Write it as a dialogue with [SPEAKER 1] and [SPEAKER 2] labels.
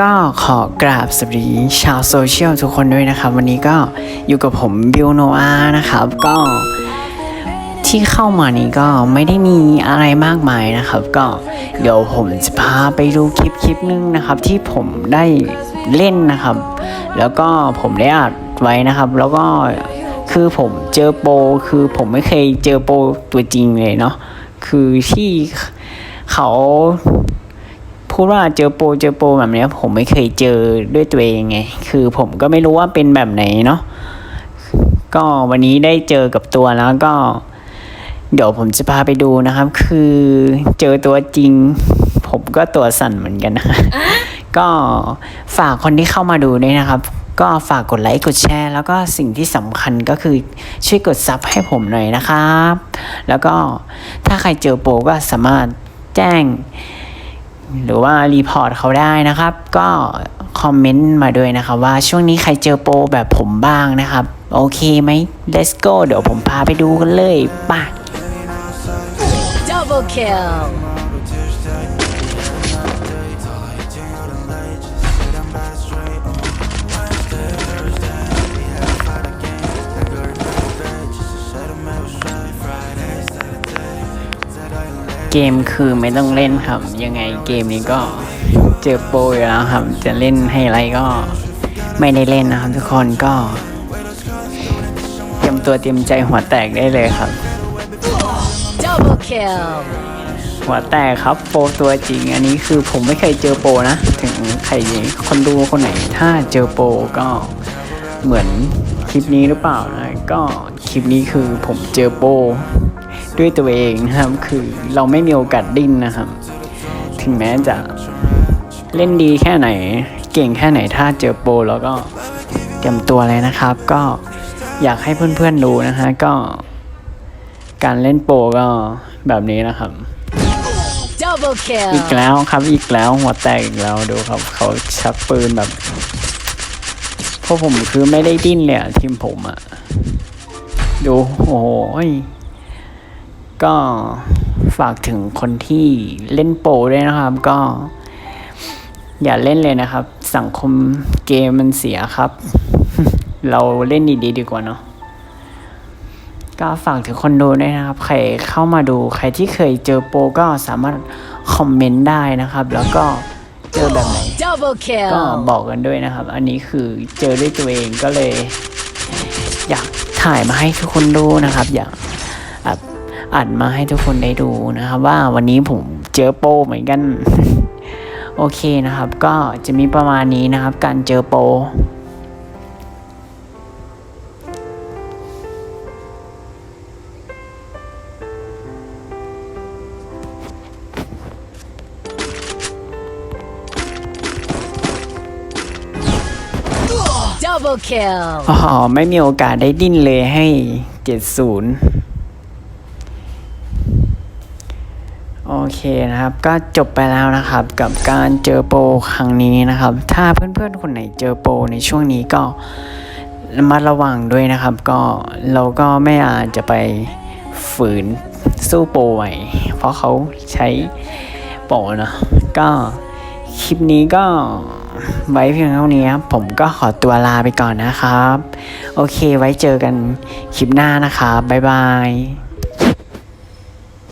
[SPEAKER 1] ก็ขอกราบสวัสดีชาวโซเชียลทุกคนด้วยนะครับ วันนี้ก็อยู่กับผมบิวโนอานะครับ ก็ที่เข้ามานี้ก็ไม่ได้มีอะไรมากมายนะครับ ก็เดี๋ยวผมจะพาไปดูคลิปคลิปนึงนะครับ ที่ผมได้เล่นนะครับ แล้วก็ผมได้อัดไว้นะครับ แล้วก็คือผมเจอโปรคือผมไม่เคยเจอโปรตัวจริงเลยเนาะคือที่เขา พูดว่าเจอโปรเจอโปรแบบเนี้ยผมไม่เคยเจอด้วยตัวเองไง คือผมก็ไม่รู้ว่าเป็นแบบไหนเนาะก็วันนี้ได้เจอกับตัวแล้วก็ เดี๋ยวผมจะพาไปดูนะครับ คือเจอตัวจริง ผมก็ตัวสั่นเหมือนกันนะก็ฝากคนที่เข้ามาดูด้วยนะครับ ก็ฝากกดไลค์กดแชร์ แล้วก็สิ่งที่สำคัญก็คือช่วยกดซับให้ผมหน่อยนะครับ แล้วก็ถ้าใครเจอโปรก็สามารถแจ้ง หรือว่ารีพอร์ตเขาได้นะครับ ก็คอมเมนต์มาด้วยนะครับ ว่าช่วงนี้ใครเจอโปรแบบผมบ้างนะครับ โอเคไหม let's go เดี๋ยวผมพาไปดูกันเลยป่ะ
[SPEAKER 2] Double kill.
[SPEAKER 1] เกมคือไม่ต้องเล่นครับ ยังไงเกมนี้ก็เจอโปรอยู่แล้วครับ จะเล่นให้อะไรก็ไม่ได้เล่นนะครับ ทุกคนก็เตรียมตัวเตรียมใจหัวแตกได้เลยครับ
[SPEAKER 2] Double kill.
[SPEAKER 1] หัวแตกครับโปรตัวจริง อันนี้คือผมไม่เคยเจอโปรนะ ถึงใครคนดูคนไหน ถ้าเจอโปรก็เหมือนคลิปนี้หรือเปล่านะก็คลิปนี้คือผมเจอโปร ด้วยตัวเองนะครับ คือเราไม่มีโอกาสดิ้นนะครับ ถึงแม้จะเล่นดีแค่ไหน เก่งแค่ไหนถ้าเจอโปรแล้วก็เตรียมตัวเลยนะครับ ก็อยากให้เพื่อนๆดูนะฮะก็ การเล่นโปรก็แบบนี้นะครับ
[SPEAKER 2] Double
[SPEAKER 1] อีก
[SPEAKER 2] kill.
[SPEAKER 1] แล้วครับอีกแล้วหัวแตกอีกแล้วดูครับ เขาชักปืนแบบพวกผมคือไม่ได้ดิ้นเลยอะทีมผมอะดู โอ้โหย ก็ฝากถึงคนที่เล่นโปรด้วยนะครับ ก็ อย่าเล่นเลยนะครับ สังคมเกมมันเสียครับ เราเล่นดีๆดีกว่าเนาะก็ฝากถึงคนดูด้วยนะครับ ใครเข้ามาดู ใครที่เคยเจอโปรก็สามารถคอมเมนต์ได้นะครับ แล้วก็เจอแบบไหน
[SPEAKER 2] Double
[SPEAKER 1] ก็
[SPEAKER 2] kill.
[SPEAKER 1] บอกกันด้วยนะครับ อันนี้คือเจอด้วยตัวเองก็เลย อยากถ่ายมาให้ทุกคนดูนะครับ อยากอัด อัดมาให้ทุกคนได้ดูนะครับ ว่าวันนี้ผมเจอโปเหมือนกัน โอเคนะครับ ก็จะมีประมาณนี้นะครับ การเจอโปอ๋อไม่มีโอกาสได้ดิ้นเลยให้ 70 โอเคนะครับก็จบไปแล้วนะครับกับการเจอโปรครั้งนี้นะครับ ถ้าเพื่อนๆคนไหนเจอโปรในช่วงนี้ก็ระมัดระวังด้วยนะครับ ก็เราก็ไม่อาจจะไปฝืนสู้โปรไหวเพราะเขาใช้โปรเนอะก็คลิปนี้ก็ไว้เพียงเท่านี้ครับผมก็ขอตัวลาไปก่อนนะครับ โอเคไว้เจอกันคลิปหน้านะครับบ๊ายบาย